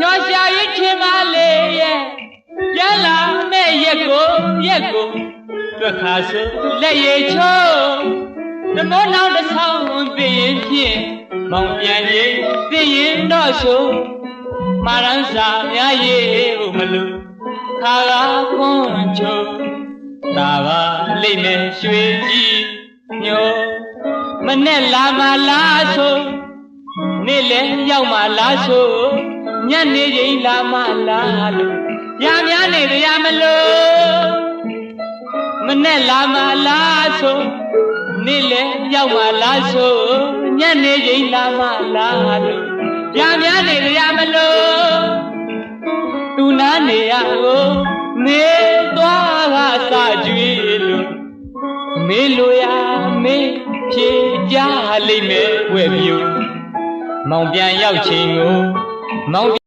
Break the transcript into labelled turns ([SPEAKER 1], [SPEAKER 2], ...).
[SPEAKER 1] ညောရှာရင်ထင်ပါလေရဲ့ပြန်လာမဲ့ရက်ကိုရက်ကိုတွက်ခါဆိုလက်ရည်ချိုးတမောနောင်တစ်ဆောင်သိရင်ဖြင့်မောင်ပြန်ရင်သိရင်တော့ဆိုမာရန်စာများရေးဦးမလို့ခါကားခွန်ချုံတာပါလိမ့်မယ်ရွှေကြီးညိုမနဲ့လာမလားဆိုနေ့လည်းရောက်မှလားဆို ညနေချိန်လာမှလားလို့ရများနေကြမလို့မနဲ့လာမှလားဆိုနေ့လည်းရောက်မှလားဆိုညနေချိန်လာမှလားလို့ရများနေကြမလို့သူနာနေရကိုနေသွားကစကြွေလို့မေလိုရမေဖြေကြလိမ့်မယ်ဝဲပြူမောင်ပြန်ရောက်ချိန်ကို မောင်